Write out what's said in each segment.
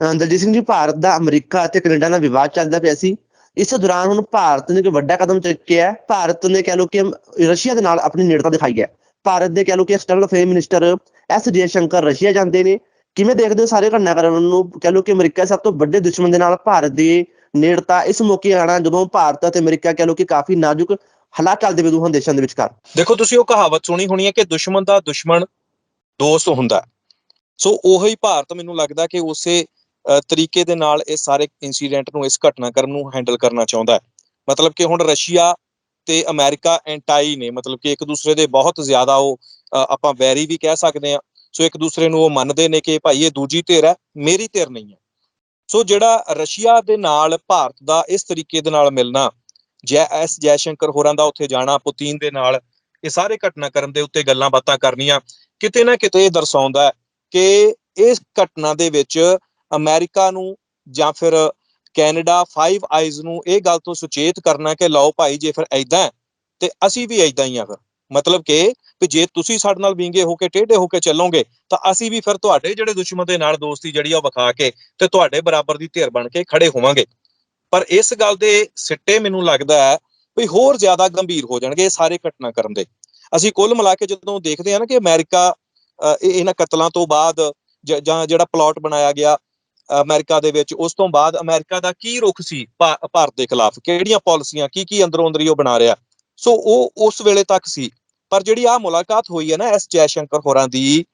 ਦਲਜੀਤ ਸਿੰਘ ਜੀ, ਭਾਰਤ ਦਾ, ਅਮਰੀਕਾ ਅਤੇ ਕੈਨੇਡਾ ਨਾਲ ਵਿਵਾਦ ਚੱਲਦਾ ਪਿਆ ਸੀ। ਇਸ ਦੌਰਾਨ ਹੁਣ ਭਾਰਤ ਨੇ ਇੱਕ ਵੱਡਾ ਕਦਮ ਚੁੱਕਿਆ ਹੈ। ਭਾਰਤ ਨੇ ਕਹਿ ਲਓ ਕਿ ਰਸ਼ੀਆ ਦੇ ਨਾਲ ਆਪਣੀ ਨੇੜਤਾ ਦਿਖਾਈ ਹੈ। ਭਾਰਤ ਦੇ ਕਹਿ ਲਓ ਕਿ external affair minister S Jaishankar Russia ਜਾਂਦੇ ਨੇ। ਕਿਵੇਂ ਦੇਖਦੇ ਹੋ ਸਾਰੇ ਘਟਨਾਕ੍ਰਮ ਨੂੰ? ਕਹਿ ਲਓ ਕਿ ਅਮਰੀਕਾ ਸਭ ਤੋਂ ਵੱਡੇ ਦੁਸ਼ਮਣ ਦੇ ਨਾਲ ਭਾਰਤ ਦੀ ਨੇੜਤਾ ਇਸ ਮੌਕੇ ਆਣਾ ਜਦੋਂ ਭਾਰਤ ਅਤੇ ਅਮਰੀਕਾ ਕਹਿ ਲਓ ਕਿ ਕਾਫੀ ਨਾਜ਼ੁਕ ਹਾਲਾਤ ਚੱਲਦੇ ਪਏ ਦੋਹਾਂ ਦੇਸ਼ਾਂ ਦੇ ਵਿਚਕਾਰ। ਦੇਖੋ, ਤੁਸੀਂ ਉਹ ਕਹਾਵਤ ਸੁਣੀ ਹੋਣੀ ਹੈ ਕਿ ਦੁਸ਼ਮਣ ਦਾ ਦੁਸ਼ਮਣ ਦੋਸਤ ਹੁੰਦਾ। ਸੋ ਉਹੀ ਭਾਰਤ ਮੈਨੂੰ ਲੱਗਦਾ ਕਿ ਉਸੇ ਤਰੀਕੇ ਦੇ ਨਾਲ ਇਹ ਸਾਰੇ ਇਨਸੀਡੈਂਟ ਨੂੰ ਇਸ ਘਟਨਾਕ੍ਰਮ ਨੂੰ ਹੈਂਡਲ ਕਰਨਾ ਚਾਹੁੰਦਾ ਹੈ। ਮਤਲਬ ਕਿ ਹੁਣ ਰਸ਼ੀਆ ਤੇ ਅਮਰੀਕਾ ਐਂਟਾਈ ਨੇ ਮਤਲਬ ਕਿ ਇੱਕ ਦੂਸਰੇ ਦੇ ਬਹੁਤ ਜ਼ਿਆਦਾ ਉਹ ਆਪਾਂ ਵੈਰੀ ਵੀ ਕਹਿ ਸਕਦੇ ਹਾਂ, ਸੋ ਇੱਕ ਦੂਸਰੇ ਨੂੰ ਉਹ ਮੰਨਦੇ ਨੇ ਕਿ ਭਾਈ ਇਹ ਦੂਜੀ ਧਿਰ ਹੈ, ਮੇਰੀ ਧਿਰ ਨਹੀਂ ਹੈ। ਸੋ ਜਿਹੜਾ ਰਸ਼ੀਆ ਦੇ ਨਾਲ ਭਾਰਤ ਦਾ ਇਸ ਤਰੀਕੇ ਦੇ ਨਾਲ ਮਿਲਣਾ, ਜੈ ਐਸ ਜੈਸ਼ੰਕਰ ਹੋਰਾਂ ਦਾ ਉੱਥੇ ਜਾਣਾ, ਪੁਤਿਨ ਦੇ ਨਾਲ, ਇਹ ਸਾਰੇ ਘਟਨਾਕ੍ਰਮ ਦੇ ਉੱਤੇ ਗੱਲਾਂ ਬਾਤਾਂ ਕਰਨੀਆਂ, ਕਿਤੇ ਨਾ ਕਿਤੇ ਇਹ ਦਰਸਾਉਂਦਾ ਹੈ ਕਿ ਇਸ ਘਟਨਾ ਦੇ ਵਿੱਚ ਅਮਰੀਕਾ ਨੂੰ ਜਾਂ ਫਿਰ ਕੈਨੇਡਾ ਫਾਈਵ ਆਈਜ਼ ਨੂੰ ਇਹ ਗੱਲ ਤੋਂ ਸੁਚੇਤ ਕਰਨਾ ਕਿ ਲਓ ਭਾਈ ਜੇ ਫਿਰ ਐਦਾਂ ਹੈ, ਤੇ ਅਸੀਂ ਵੀ ਐਦਾਂ ਹੀ ਆ ਫਿਰ। ਮਤਲਬ ਕਿ ਵੀ ਜੇ ਤੁਸੀਂ ਸਾਡੇ ਨਾਲ ਵਿੰਗੇ ਹੋ ਕੇ ਟੇਢੇ ਹੋ ਕੇ ਚੱਲੋਗੇ ਤਾਂ ਅਸੀਂ ਵੀ ਫਿਰ ਤੁਹਾਡੇ ਜਿਹੜੇ ਦੁਸ਼ਮਣ ਦੇ ਨਾਲ ਦੋਸਤੀ ਜਿਹੜੀ ਆ ਉਹ ਵਿਖਾ ਕੇ ਤੇ ਤੁਹਾਡੇ ਬਰਾਬਰ ਦੀ ਧਿਰ ਬਣ ਕੇ ਖੜੇ ਹੋਵਾਂਗੇ। ਪਰ ਇਸ ਗੱਲ ਦੇ ਸਿੱਟੇ ਮੈਨੂੰ ਲੱਗਦਾ ਹੈ ਵੀ ਹੋਰ ਜ਼ਿਆਦਾ ਗੰਭੀਰ ਹੋ ਜਾਣਗੇ ਇਹ ਸਾਰੇ ਘਟਨਾਕ੍ਰਮ ਦੇ। ਅਸੀਂ ਕੁੱਲ ਮਿਲਾ ਕੇ ਜਦੋਂ ਦੇਖਦੇ ਹਾਂ ਨਾ ਕਿ ਅਮਰੀਕਾ ਇਹ- ਇਹਨਾਂ ਕਤਲਾਂ ਤੋਂ ਬਾਅਦ ਜਾਂ ਜਿਹੜਾ ਪਲਾਟ ਬਣਾਇਆ ਗਿਆ ਅਮਰੀਕਾ ਦੇ ਵਿੱਚ ਉਸ ਤੋਂ ਬਾਅਦ ਅਮਰੀਕਾ ਦਾ ਕੀ ਰੁਖ ਸੀ ਭਾ- ਭਾਰਤ ਦੇ ਖਿਲਾਫ? ਕਿਹੜੀਆਂ ਪਾਲਿਸੀਆਂ ਕੀ ਕੀ ਅੰਦਰੋਂ ਅੰਦਰੀ ਉਹ ਬਣਾ ਰਿਹਾ? ਸੋ ਉਹ ਉਸ ਵੇਲੇ ਤੱਕ ਸੀ। ਪਰ ਜਿਹੜੀ ਆ ਮੁਲਾਕਾਤ ਹੋਈ ਹੈ ਨਾ ਐਸ ਜੈਸ਼ੰਕਰ ਹੋਰਾਂ ਦੀ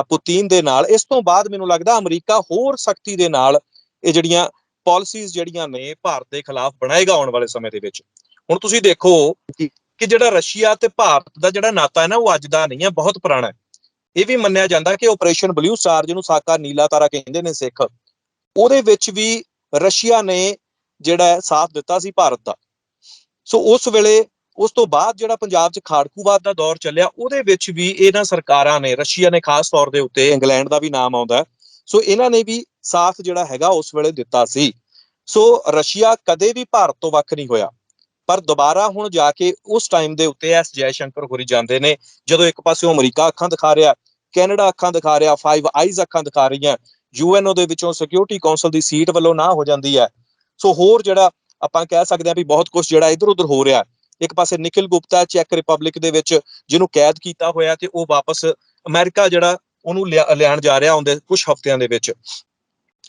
ਅ, ਪੁਤਿਨ ਦੇ ਨਾਲ ਇਸ ਤੋਂ ਬਾਅਦ ਮੈਨੂੰ ਲੱਗਦਾ ਅਮਰੀਕਾ ਹੋਰ ਸਖਤੀ ਦੇ ਨਾਲ ਇਹ ਜਿਹੜੀਆਂ ਪਾਲਿਸੀਜ਼ ਜਿਹੜੀਆਂ ਨੇ ਭਾਰਤ ਦੇ ਖਿਲਾਫ ਬਣਾਏਗਾ ਆਉਣ ਵਾਲੇ ਸਮੇਂ ਦੇ ਵਿੱਚ। ਹੁਣ ਤੁਸੀਂ ਦੇਖੋ ਕਿ ਜਿਹੜਾ ਰਸ਼ੀਆ ਤੇ ਭਾਰਤ ਦਾ ਜਿਹੜਾ ਨਾਤਾ ਹੈ ਨਾ ਉਹ ਅੱਜ ਦਾ ਨਹੀਂ ਹੈ ਬਹੁਤ ਪੁਰਾਣਾ ਹੈ। ਇਹ ਵੀ ਮੰਨਿਆ ਜਾਂਦਾ ਕਿ ਆਪਰੇਸ਼ਨ ਬਲੂ ਸਟਾਰ ਜਿਹਨੂੰ ਸਾਕਾ ਨੀਲਾ ਤਾਰਾ ਕਹਿੰਦੇ ਨੇ ਸਿੱਖ। ਉਹਦੇ ਵਿੱਚ ਵੀ ਰਸ਼ੀਆ ਨੇ ਜਿਹੜਾ ਹੈ ਸਾਥ ਦਿੱਤਾ ਸੀ ਭਾਰਤ ਦਾ ਸੋ ਉਸ ਵੇਲੇ, ਉਸ ਤੋਂ ਬਾਅਦ ਜਿਹੜਾ ਪੰਜਾਬ 'ਚ ਖਾੜਕੂਵਾਦ ਦਾ ਦੌਰ ਚੱਲਿਆ, ਉਹਦੇ ਵਿੱਚ ਵੀ ਇਹਨਾਂ ਸਰਕਾਰਾਂ ਨੇ, ਰਸ਼ੀਆ ਨੇ ਖਾਸ ਤੌਰ ਦੇ ਉੱਤੇ ਇੰਗਲੈਂਡ ਦਾ ਵੀ ਨਾਮ ਆਉਂਦਾ ਹੈ। ਸੋ ਇਹਨਾਂ ਨੇ ਵੀ ਸਾਥ ਜਿਹੜਾ ਹੈਗਾ ਉਸ ਵੇਲੇ ਦਿੱਤਾ ਸੀ ਸੋ ਰਸ਼ੀਆ ਕਦੇ ਵੀ ਭਾਰਤ ਤੋਂ ਵੱਖ ਨਹੀਂ ਹੋਇਆ, ਪਰ ਦੁਬਾਰਾ ਹੁਣ ਜਾ ਕੇ ਉਸ ਟਾਈਮ ਦੇ ਉੱਤੇ ਐਸ ਜੈਸ਼ੰਕਰ ਹੋਰੀ ਜਾਂਦੇ ਨੇ, ਜਦੋਂ ਇੱਕ ਪਾਸਿਓਂ ਅਮਰੀਕਾ ਅੱਖਾਂ ਦਿਖਾ ਰਿਹਾ, ਕੈਨੇਡਾ ਅੱਖਾਂ ਦਿਖਾ ਰਿਹਾ ਫਾਈਵ ਆਈਜ਼ ਅੱਖਾਂ ਦਿਖਾ ਰਹੀਆਂ ਯੂਐਨਓ ਦੇ ਵਿੱਚੋਂ ਸਿਕਿਉਰਿਟੀ ਕਾਉਂਸਲ ਦੀ ਸੀਟ ਵੱਲੋਂ ਨਾ ਹੋ ਜਾਂਦੀ ਹੈ। ਸੋ ਹੋਰ ਜਿਹੜਾ ਆਪਾਂ ਕਹਿ ਸਕਦੇ ਹਾਂ ਵੀ ਬਹੁਤ ਕੁਝ ਜਿਹੜਾ ਇਧਰ ਉਧਰ ਹੋ ਰਿਹਾ ਇੱਕ ਪਾਸੇ ਨਿਖਿਲ ਗੁਪਤਾ ਚੈੱਕ ਰਿਪਬਲਿਕ ਦੇ ਵਿੱਚ ਜਿਹਨੂੰ ਕੈਦ ਕੀਤਾ ਹੋਇਆ ਤੇ ਉਹ ਵਾਪਸ ਅਮਰੀਕਾ ਜਿਹੜਾ ਉਹਨੂੰ ਲਿਆ- ਲਿਆਉਣ ਜਾ ਰਿਹਾ ਹੁੰਦੇ ਕੁਝ ਹਫ਼ਤਿਆਂ ਦੇ ਵਿੱਚ।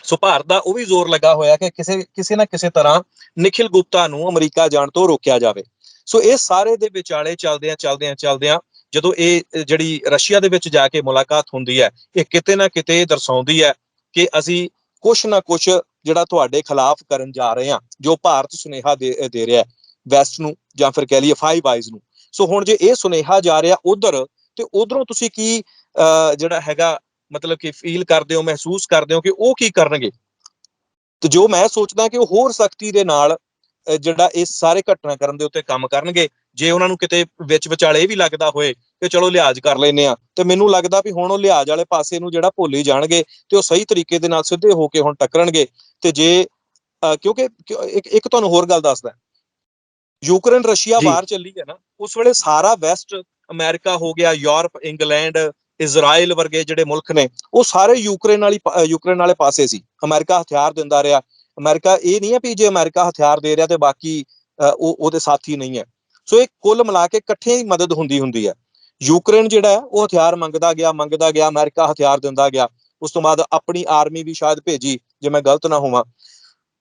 ਸੋ ਭਾਰਤ ਦਾ ਉਹ ਵੀ ਜ਼ੋਰ ਲੱਗਾ ਹੋਇਆ ਕਿ ਕਿਸੇ ਕਿਸੇ ਨਾ ਕਿਸੇ ਤਰ੍ਹਾਂ ਨਿਖਿਲ ਗੁਪਤਾ ਨੂੰ ਅਮਰੀਕਾ ਜਾਣ ਤੋਂ ਰੋਕਿਆ ਜਾਵੇ। ਸੋ ਇਹ ਸਾਰੇ ਦੇ ਵਿਚਾਲੇ ਚੱਲਦਿਆਂ ਚੱਲਦਿਆਂ ਚੱਲਦਿਆਂ ਜਦੋਂ ਇਹ ਜਿਹੜੀ ਰਸ਼ੀਆ ਦੇ ਵਿੱਚ ਜਾ ਕੇ ਮੁਲਾਕਾਤ ਹੁੰਦੀ ਹੈ, ਇਹ ਕਿਤੇ ਨਾ ਕਿਤੇ ਦਰਸਾਉਂਦੀ ਹੈ ਕਿ ਅਸੀਂ ਕੁਛ ਨਾ ਕੁਛ ਜਿਹੜਾ ਤੁਹਾਡੇ ਖਿਲਾਫ ਕਰਨ ਜਾ ਰਹੇ ਹਾਂ ਜੋ ਭਾਰਤ ਸੁਨੇਹਾ ਦੇ ਰਿਹਾ ਹੈ ਵੈਸਟ ਨੂੰ ਜਾਂ ਫਿਰ ਕਹਿ ਲਈਏ ਫਾਈਵ ਆਈਜ਼ ਨੂੰ। ਸੋ ਹੁਣ ਜੇ ਇਹ ਸੁਨੇਹਾ ਜਾ ਰਿਹਾ ਉਧਰ ਤੇ ਉਧਰੋਂ ਤੁਸੀਂ ਕੀ ਅ, ਜਿਹੜਾ ਹੈਗਾ ਮਤਲਬ ਕਿ ਫੀਲ ਕਰਦੇ ਹੋ ਮਹਿਸੂਸ ਕਰਦੇ ਹੋ ਕਿ ਉਹ ਕੀ ਕਰਨਗੇ? ਤੇ ਜੋ ਮੈਂ ਸੋਚਦਾ ਕਿ ਉਹ ਹੋਰ ਸਖਤੀ ਦੇ ਨਾਲ ਜਿਹੜਾ ਇਹ ਸਾਰੇ ਘਟਨਾ ਕਰਨ ਦੇ ਉੱਤੇ ਕੰਮ ਕਰਨਗੇ ਜੇ ਉਹਨਾਂ ਨੂੰ ਕਿਤੇ ਵਿੱਚ ਵਿਚਾਲੇ ਇਹ ਵੀ ਲੱਗਦਾ ਹੋਏ ਕਿ ਚਲੋ ਲਿਹਾਜ਼ ਕਰ ਲੈਨੇ ਆ। ਤੇ ਮੈਨੂੰ ਲੱਗਦਾ ਵੀ ਹੁਣ ਉਹ ਲਿਹਾਜ਼ ਵਾਲੇ ਪਾਸੇ ਨੂੰ ਜਿਹੜਾ ਭੁੱਲ ਹੀ ਜਾਣਗੇ ਤੇ ਉਹ ਸਹੀ ਤਰੀਕੇ ਦੇ ਨਾਲ ਸਿੱਧੇ ਹੋ ਕੇ ਹੁਣ ਟੱਕਰਨਗੇ। ਤੇ ਜੇ ਕਿਉਂਕਿ ਕਿਉਂ- ਇੱਕ ਇੱਕ ਤੁਹਾਨੂੰ ਹੋਰ ਗੱਲ ਦੱਸਦਾ ਯੂਕਰੇਨ ਰਸ਼ੀਆ। ਵਾਰ ਚੱਲੀ ਹੈ ਨਾ ਉਸ ਵੇਲੇ ਸਾਰਾ ਵੈਸਟ ਅਮਰੀਕਾ ਹੋ ਗਿਆ ਯੂਰਪ ਇੰਗਲੈਂਡ ਇਜ਼ਰਾਈਲ ਵਰਗੇ ਜਿਹੜੇ ਮੁਲਕ ਨੇ ਉਹ ਸਾਰੇ ਯੂਕਰੇਨ ਵਾਲੀ ਯੂਕਰੇਨ ਵਾਲੇ ਪਾਸੇ ਸੀ। ਅਮਰੀਕਾ ਹਥਿਆਰ ਦਿੰਦਾ ਰਿਹਾ। ਅਮਰੀਕਾ ਇਹ ਨਹੀਂ ਹੈ ਵੀ ਜੇ ਅਮਰੀਕਾ ਹਥਿਆਰ ਦੇ ਰਿਹਾ ਤੇ ਬਾਕੀ ਉਹ ਉਹਦੇ ਸਾਥੀ ਨਹੀਂ ਹੈ। ਸੋ ਇਹ ਕੁੱਲ ਮਿਲਾ ਕੇ ਇਕੱਠੇ ਹੀ ਮਦਦ ਹੁੰਦੀ ਹੁੰਦੀ ਹੈ। ਯੂਕਰੇਨ ਜਿਹੜਾ ਹੈ, ਉਹ ਹਥਿਆਰ ਮੰਗਦਾ ਗਿਆ ਮੰਗਦਾ ਗਿਆ, ਅਮਰੀਕਾ ਹਥਿਆਰ ਦਿੰਦਾ ਗਿਆ। ਉਸ ਤੋਂ ਬਾਅਦ ਆਪਣੀ ਆਰਮੀ ਵੀ ਸ਼ਾਇਦ ਭੇਜੀ, ਜੇ ਮੈਂ ਗਲਤ ਨਾ ਹੋਵਾਂ।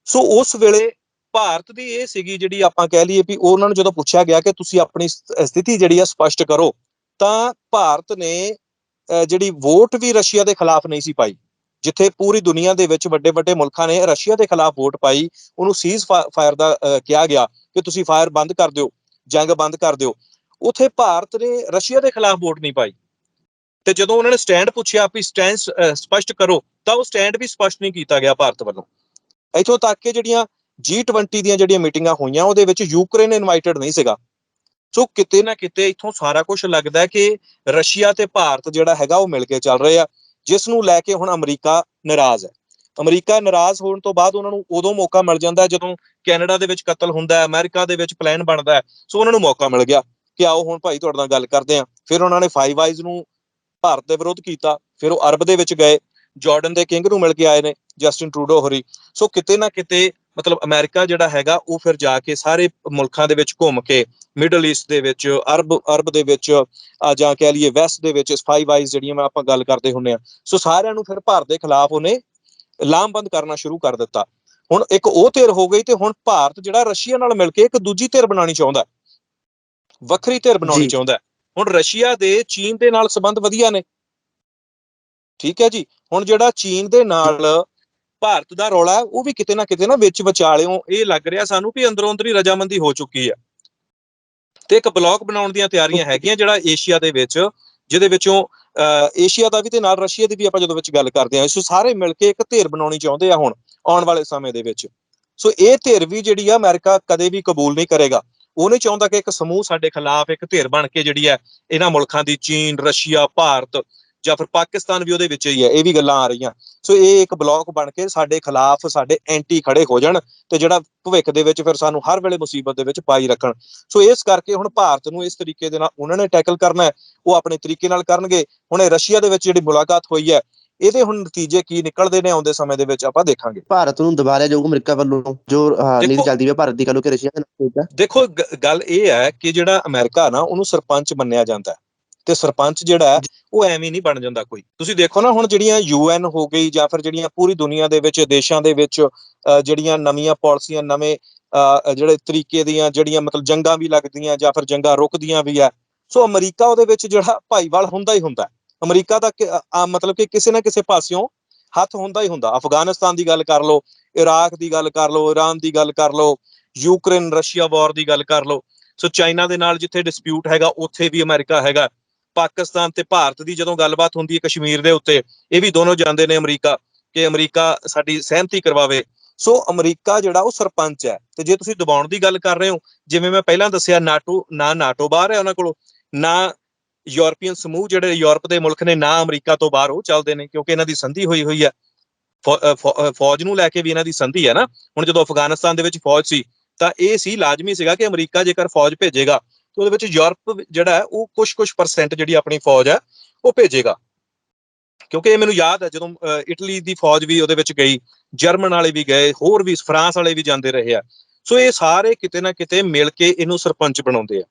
ਸੋ ਉਸ ਵੇਲੇ ਭਾਰਤ ਦੀ ਇਹ ਸੀਗੀ ਜਿਹੜੀ ਆਪਾਂ ਕਹਿ ਲਈਏ ਵੀ ਉਹਨਾਂ ਨੂੰ ਜਦੋਂ ਪੁੱਛਿਆ ਗਿਆ ਕਿ ਤੁਸੀਂ ਆਪਣੀ ਸਥਿਤੀ ਜਿਹੜੀ ਆ ਸਪਸ਼ਟ ਕਰੋ, ਤਾਂ ਭਾਰਤ ਨੇ ਜਿਹੜੀ ਵੋਟ ਵੀ ਰਸ਼ੀਆ ਦੇ ਖਿਲਾਫ ਨਹੀਂ ਸੀ ਪਾਈ। ਜਿੱਥੇ ਪੂਰੀ ਦੁਨੀਆ ਦੇ ਵਿੱਚ ਵੱਡੇ ਵੱਡੇ ਮੁਲਕਾਂ ਨੇ ਰਸ਼ੀਆ ਦੇ ਖਿਲਾਫ ਵੋਟ ਪਾਈ, ਉਹਨੂੰ ਸੀਜ਼ ਫਾਇਰ ਦਾ ਕਿਹਾ ਗਿਆ ਕਿ ਤੁਸੀਂ ਫਾਇਰ ਬੰਦ ਕਰ ਦਿਓ, ਜੰਗ ਬੰਦ ਕਰ ਦਿਓ। ਉਥੇ ਭਾਰਤ ਨੇ ਰਸ਼ੀਆ ਦੇ ਖਿਲਾਫ ਵੋਟ ਨਹੀਂ ਪਾਈ। ਤੇ ਜਦੋਂ ਉਹਨਾਂ ਨੇ ਸਟੈਂਡ ਪੁੱਛਿਆ ਵੀ ਸਟੈਂਡ ਸਪਸ਼ਟ ਕਰੋ, ਤਾਂ ਉਹ ਸਟੈਂਡ ਵੀ ਸਪਸ਼ਟ ਨਹੀਂ ਕੀਤਾ ਗਿਆ ਭਾਰਤ ਵੱਲੋਂ। ਇੱਥੋਂ ਤੱਕ ਕਿ ਜਿਹੜੀਆਂ G20 ਦੀਆਂ ਜਿਹੜੀਆਂ ਮੀਟਿੰਗਾਂ ਹੋਈਆਂ, ਉਹਦੇ ਵਿੱਚ ਯੂਕਰੇਨ ਇਨਵਾਈਟਡ ਨਹੀਂ ਸੀਗਾ। ਸੋ ਕਿਤੇ ਨਾ ਕਿਤੇ ਇੱਥੋਂ ਸਾਰਾ ਕੁਝ ਲੱਗਦਾ ਕਿ ਰਸ਼ੀਆ ਤੇ ਭਾਰਤ ਜਿਹੜਾ ਹੈਗਾ, ਉਹ ਮਿਲ ਕੇ ਚੱਲ ਰਹੇ ਆ, ਜਿਸ ਨੂੰ ਲੈ ਕੇ ਹੁਣ ਅਮਰੀਕਾ ਨਾਰਾਜ਼ ਹੈ। ਅਮਰੀਕਾ ਨਾਰਾਜ਼ ਹੋਣ ਤੋਂ ਬਾਅਦ ਉਹਨਾਂ ਨੂੰ ਉਦੋਂ ਮੌਕਾ ਮਿਲ ਜਾਂਦਾ ਜਦੋਂ ਕੈਨੇਡਾ ਦੇ ਵਿੱਚ ਕਤਲ ਹੁੰਦਾ ਹੈ, ਅਮਰੀਕਾ ਦੇ ਵਿੱਚ ਪਲਾਨ ਬਣਦਾ ਹੈ, ਸੋ ਉਹਨਾਂ ਨੂੰ ਮੌਕਾ ਮਿਲ ਗਿਆ। ਕਿ ਆਓ ਹੁਣ ਭਾਈ ਤੁਹਾਡੇ ਨਾਲ ਗੱਲ ਕਰਦੇ ਆ ਫਿਰ ਉਹਨਾਂ ਨੇ ਫਾਈਵ ਆਈਜ਼ ਨੂੰ ਭਾਰਤ ਦੇ ਵਿਰੁੱਧ ਕੀਤਾ। ਫਿਰ ਉਹ ਅਰਬ ਦੇ ਵਿੱਚ ਗਏ। ਜਾਰਡਨ ਦੇ ਕਿੰਗ ਨੂੰ ਮਿਲ ਕੇ ਆਏ ਨੇ ਜਸਟਿਨ ਟਰੂਡੋ ਹੋਰੀ। ਸੋ ਕਿਤੇ ਨਾ ਕਿਤੇ ਮਤਲਬ ਅਮਰੀਕਾ ਜਿਹੜਾ ਹੈਗਾ, ਉਹ ਫਿਰ ਜਾ ਕੇ ਸਾਰੇ ਮੁਲਕਾਂ ਦੇ ਵਿੱਚ ਘੁੰਮ ਕੇ ਮਿਡਲ ਈਸਟ ਦੇ ਵਿੱਚ, ਅਰਬ ਅਰਬ ਦੇ ਵਿੱਚ ਜਾਂ ਕਹਿ ਲਈਏ ਵੈਸਟ ਦੇ ਵਿੱਚ ਫਾਈਵ ਆਈਜ਼ ਜਿਹੜੀਆਂ ਮੈਂ ਆਪਾਂ ਗੱਲ ਕਰਦੇ ਹੁੰਨੇ ਆ ਸੋ ਸਾਰਿਆਂ ਨੂੰ ਫਿਰ ਭਾਰਤ ਦੇ ਖਿਲਾਫ ਉਹਨੇ ਲਾਮਬੰਦ ਕਰਨਾ ਸ਼ੁਰੂ ਕਰ ਦਿੱਤਾ। ਹੁਣ ਇੱਕ ਉਹ ਧਿਰ ਹੋ ਗਈ ਤੇ ਹੁਣ ਭਾਰਤ ਜਿਹੜਾ ਰਸ਼ੀਆ ਨਾਲ ਮਿਲ ਕੇ ਇੱਕ ਦੂਜੀ ਧਿਰ ਬਣਾਉਣੀ ਚਾਹੁੰਦਾ ਵੱਖਰੀ ਧਿਰ ਬਣਾਉਣੀ। ਚਾਹੁੰਦਾ। ਹੁਣ ਰਸ਼ੀਆ ਦੇ ਚੀਨ ਦੇ ਨਾਲ ਸੰਬੰਧ ਵਧੀਆ ਨੇ। ਠੀਕ ਹੈ ਜੀ? ਹੁਣ ਜਿਹੜਾ ਚੀਨ ਦੇ ਨਾਲ ਭਾਰਤ ਦਾ ਰੌਲਾ ਉਹ ਵੀ ਕਿਤੇ ਨਾ ਕਿਤੇ ਨਾ ਵਿੱਚ ਵਿਚਾਲਿਓਂ ਇਹ ਲੱਗ ਰਿਹਾ ਸਾਨੂੰ ਵੀ ਅੰਦਰੋਂ ਅੰਦਰੀ ਰਜਾਮੰਦੀ ਹੋ ਚੁੱਕੀ ਹੈ। ਤੇ ਇੱਕ ਬਲੌਕ ਬਣਾਉਣ ਦੀਆਂ ਤਿਆਰੀਆਂ ਹੈਗੀਆਂ ਜਿਹੜਾ ਏਸ਼ੀਆ ਦੇ ਵਿੱਚ ਜਿਹਦੇ ਵਿੱਚੋਂ ਏਸ਼ੀਆ ਦਾ ਵੀ ਤੇ ਨਾਲ ਰਸ਼ੀਆ ਦੀ ਵੀ ਆਪਾਂ ਜਦੋਂ ਵਿੱਚ ਗੱਲ ਕਰਦੇ ਹਾਂ ਸੋ ਸਾਰੇ ਮਿਲ ਕੇ ਇੱਕ ਧਿਰ ਬਣਾਉਣੀ ਚਾਹੁੰਦੇ ਆ ਹੁਣ ਆਉਣ ਵਾਲੇ ਸਮੇਂ ਦੇ ਵਿੱਚ। ਸੋ ਇਹ ਧਿਰ ਵੀ ਜਿਹੜੀ ਆ ਅਮਰੀਕਾ ਕਦੇ ਵੀ ਕਬੂਲ ਨਹੀਂ ਕਰੇਗਾ। ਉਹ ਨਹੀਂ ਚਾਹੁੰਦਾ ਕਿ ਇੱਕ ਸਮੂਹ ਸਾਡੇ ਖਿਲਾਫ ਇੱਕ ਧਿਰ ਬਣ ਕੇ ਜਿਹੜੀ ਹੈ ਇਹਨਾਂ ਮੁਲਕਾਂ ਦੀ ਚੀਨ, ਰਸ਼ੀਆ, ਭਾਰਤ ਜਾਂ ਫਿਰ ਪਾਕਿਸਤਾਨ ਵੀ ਉਹਦੇ ਵਿੱਚ ਹੀ ਹੈ, ਇਹ ਵੀ ਗੱਲਾਂ ਆ ਰਹੀਆਂ। ਸੋ ਇਹ ਇੱਕ ਬਲੌਕ ਬਣ ਕੇ ਸਾਡੇ ਖਿਲਾਫ ਸਾਡੇ ਐਂਟੀ ਖੜੇ ਹੋ ਜਾਣ ਤੇ ਜਿਹੜਾ ਭਵਿੱਖ ਦੇ ਵਿੱਚ ਫਿਰ ਸਾਨੂੰ ਹਰ ਵੇਲੇ ਮੁਸੀਬਤ ਦੇ ਵਿੱਚ ਪਾਈ ਰੱਖਣ। ਸੋ ਇਸ ਕਰਕੇ ਹੁਣ ਭਾਰਤ ਨੂੰ ਇਸ ਤਰੀਕੇ ਦੇ ਨਾਲ ਉਹਨਾਂ ਨੇ ਟੈਕਲ ਕਰਨਾ ਹੈ, ਉਹ ਆਪਣੇ ਤਰੀਕੇ ਨਾਲ ਕਰਨਗੇ। ਹੁਣ ਇਹ ਰਸ਼ੀਆ ਦੇ ਵਿੱਚ ਜਿਹੜੀ ਮੁਲਾਕਾਤ ਹੋਈ ਹੈ ਇਹਦੇ ਹੁਣ ਨਤੀਜੇ ਕੀ ਨਿਕਲਦੇ ਨੇ ਆਉਂਦੇ ਸਮੇਂ ਦੇ ਵਿੱਚ ਆਪਾਂ ਦੇਖਾਂਗੇ ਭਾਰਤ ਨੂੰ ਦਬਾਰਿਆ ਜਾਊਗਾ ਅਮਰੀਕਾ ਵੱਲੋਂ ਜੋ ਨੀਤੀ ਚੱਲਦੀ ਹੈ ਭਾਰਤ ਦੀ ਕਹ ਕਿ ਰਸ਼ੀਆ ਦੇ ਨਾਲ। ਦੇਖੋ ਗੱਲ ਇਹ ਹੈ ਕਿ ਜਿਹੜਾ ਅਮਰੀਕਾ ਨਾ ਉਹਨੂੰ ਸਰਪੰਚ ਮੰਨਿਆ ਜਾਂਦਾ ਹੈ ਤੇ ਸਰਪੰਚ ਜਿਹੜਾ ਉਹ ਐਵੇਂ ਨਹੀਂ ਬਣ ਜਾਂਦਾ ਕੋਈ ਤੁਸੀਂ ਦੇਖੋ ਨਾ ਹੁਣ ਜਿਹੜੀਆਂ ਯੂਐਨ ਹੋ ਗਈ ਜਾਂ ਫਿਰ ਜਿਹੜੀਆਂ ਪੂਰੀ ਦੁਨੀਆ ਦੇ ਵਿੱਚ ਦੇਸ਼ਾਂ ਦੇ ਵਿੱਚ ਜਿਹੜੀਆਂ ਨਵੀਆਂ ਪਾਲਿਸੀਆਂ ਨਵੇਂ ਜਿਹੜੇ ਤਰੀਕੇ ਦੀਆਂ ਜਿਹੜੀਆਂ ਮਤਲਬ ਜੰਗਾਂ ਵੀ ਲੱਗਦੀਆਂ ਜਾਂ ਫਿਰ ਜੰਗਾਂ ਰੁਕਦੀਆਂ ਵੀ ਆ ਸੋ ਅਮਰੀਕਾ ਉਹਦੇ ਵਿੱਚ ਜਿਹੜਾ ਭਾਈਵਾਲ ਹੁੰਦਾ ਹੀ ਹੁੰਦਾ। ਅਮਰੀਕਾ ਦਾ ਮਤਲਬ ਕਿ ਕਿਸੇ ਨਾ ਕਿਸੇ ਪਾਸਿਓਂ ਹੱਥ ਹੁੰਦਾ ਹੀ ਹੁੰਦਾ। ਅਫਗਾਨਿਸਤਾਨ ਦੀ ਗੱਲ ਕਰ ਲਓ, ਇਰਾਕ ਦੀ ਗੱਲ ਕਰ ਲਓ, ਇਰਾਨ ਦੀ ਗੱਲ ਕਰ ਲਓ, ਯੂਕਰੇਨ, ਰਸ਼ੀਆ ਵਾਰ ਦੀ ਗੱਲ ਕਰ ਲਓ। ਸੋ ਚਾਈਨਾ ਦੇ ਨਾਲ ਜਿੱਥੇ ਡਿਸਪਿਊਟ ਹੈਗਾ, ਉੱਥੇ ਵੀ ਅਮਰੀਕਾ ਹੈਗਾ। ਪਾਕਿਸਤਾਨ ਤੇ ਭਾਰਤ ਦੀ ਜਦੋਂ ਗੱਲਬਾਤ ਹੁੰਦੀ ਹੈ ਕਸ਼ਮੀਰ ਦੇ ਉੱਤੇ, ਇਹ ਵੀ ਦੋਨੋਂ ਜਾਂਦੇ ਨੇ ਅਮਰੀਕਾ ਕਿ ਅਮਰੀਕਾ ਸਾਡੀ ਸਹਿਮਤੀ ਕਰਵਾਵੇ। ਸੋ ਅਮਰੀਕਾ ਜਿਹੜਾ ਉਹ ਸਰਪੰਚ ਹੈ। ਤੇ ਜੇ ਤੁਸੀਂ ਦਬਾਉਣ ਦੀ ਗੱਲ ਕਰ ਰਹੇ ਹੋ, ਜਿਵੇਂ ਮੈਂ ਪਹਿਲਾਂ ਦੱਸਿਆ, ਨਾਟੋ, ਨਾ ਨਾਟੋ ਬਾਹਰ ਹੈ ਉਹਨਾਂ ਕੋਲੋਂ, ਨਾ ਯੂਰਪੀਅਨ ਸਮੂਹ ਜਿਹੜੇ ਯੂਰਪ ਦੇ ਮੁਲਕ ਨੇ ਨਾ ਅਮਰੀਕਾ ਤੋਂ ਬਾਹਰ ਉਹ ਚੱਲਦੇ ਨੇ ਕਿਉਂਕਿ ਇਹਨਾਂ ਦੀ ਸੰਧੀ ਹੋਈ ਹੋਈ ਹੈ। ਫੌ- ਫੌ- ਫੌਜ ਨੂੰ ਲੈ ਕੇ ਵੀ ਇਹਨਾਂ ਦੀ ਸੰਧੀ ਹੈ ਨਾ। ਹੁਣ ਜਦੋਂ ਅਫਗਾਨਿਸਤਾਨ ਦੇ ਵਿੱਚ ਫੌਜ ਸੀ ਤਾਂ ਇਹ ਸੀ ਲਾਜ਼ਮੀ ਸੀਗਾ ਕਿ ਅਮਰੀਕਾ ਜੇਕਰ ਫੌਜ ਭੇਜੇਗਾ ਤਾਂ ਉਹਦੇ ਵਿੱਚ ਯੂਰਪ ਜਿਹੜਾ ਹੈ ਉਹ ਕੁਝ-ਕੁਝ ਪਰਸੈਂਟ ਜਿਹੜੀ ਆਪਣੀ ਫੌਜ ਹੈ ਉਹ ਭੇਜੇਗਾ। ਕਿਉਂਕਿ ਇਹ ਮੈਨੂੰ ਯਾਦ ਹੈ ਜਦੋਂ ਅ, ਇਟਲੀ ਦੀ ਫੌਜ ਵੀ ਉਹਦੇ ਵਿੱਚ ਗਈ ਜਰਮਨ ਵਾਲੇ ਵੀ ਗਏ ਹੋਰ ਵੀ ਫਰਾਂਸ ਵਾਲੇ ਵੀ ਜਾਂਦੇ ਰਹੇ ਆ। ਸੋ ਇਹ ਸਾਰੇ ਕਿਤੇ ਨਾ ਕਿਤੇ ਮਿਲ ਕੇ ਇਹਨੂੰ ਸਰਪੰਚ ਬਣਾਉਂਦੇ ਆ।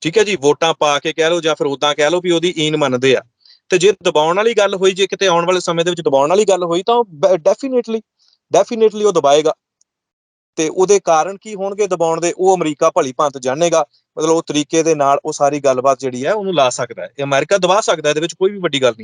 ਠੀਕ ਹੈ ਜੀ, ਵੋਟਾਂ ਪਾ ਕੇ ਕਹਿ ਲਓ ਜਾਂ ਫਿਰ ਉਦਾਂ ਕਹਿ ਲਓ ਵੀ ਉਹਦੀ ਈਨ ਮੰਨਦੇ ਆ। ਤੇ ਜੇ ਦਬਾਉਣ ਵਾਲੀ ਗੱਲ ਹੋਈ, ਜੇ ਕਿਤੇ ਆਉਣ ਵਾਲੇ ਸਮੇਂ ਦੇ ਵਿੱਚ ਦਬਾਉਣ ਵਾਲੀ ਗੱਲ ਹੋਈ ਤਾਂ ਡੈਫੀਨੇਟਲੀ ਡੈਫੀਨੇਟਲੀ ਉਹ ਦਬਾਏਗਾ। ਤੇ ਉਹਦੇ ਕਾਰਨ ਕੀ ਹੋਣਗੇ ਦਬਾਉਣ ਦੇ? ਉਹ ਅਮਰੀਕਾ ਭਲੀ ਭਾਂਤ ਜਾਣੇਗਾ। ਮਤਲਬ ਉਹ ਤਰੀਕੇ ਦੇ ਨਾਲ ਉਹ ਸਾਰੀ ਗੱਲਬਾਤ ਜਿਹੜੀ ਹੈ ਉਹਨੂੰ ਲਾ ਸਕਦਾ ਹੈ। ਇਹ ਅਮਰੀਕਾ ਦਬਾ ਸਕਦਾ ਇਹਦੇ ਵਿੱਚ ਕੋਈ ਵੀ ਵੱਡੀ ਗੱਲ ਨਹੀਂ।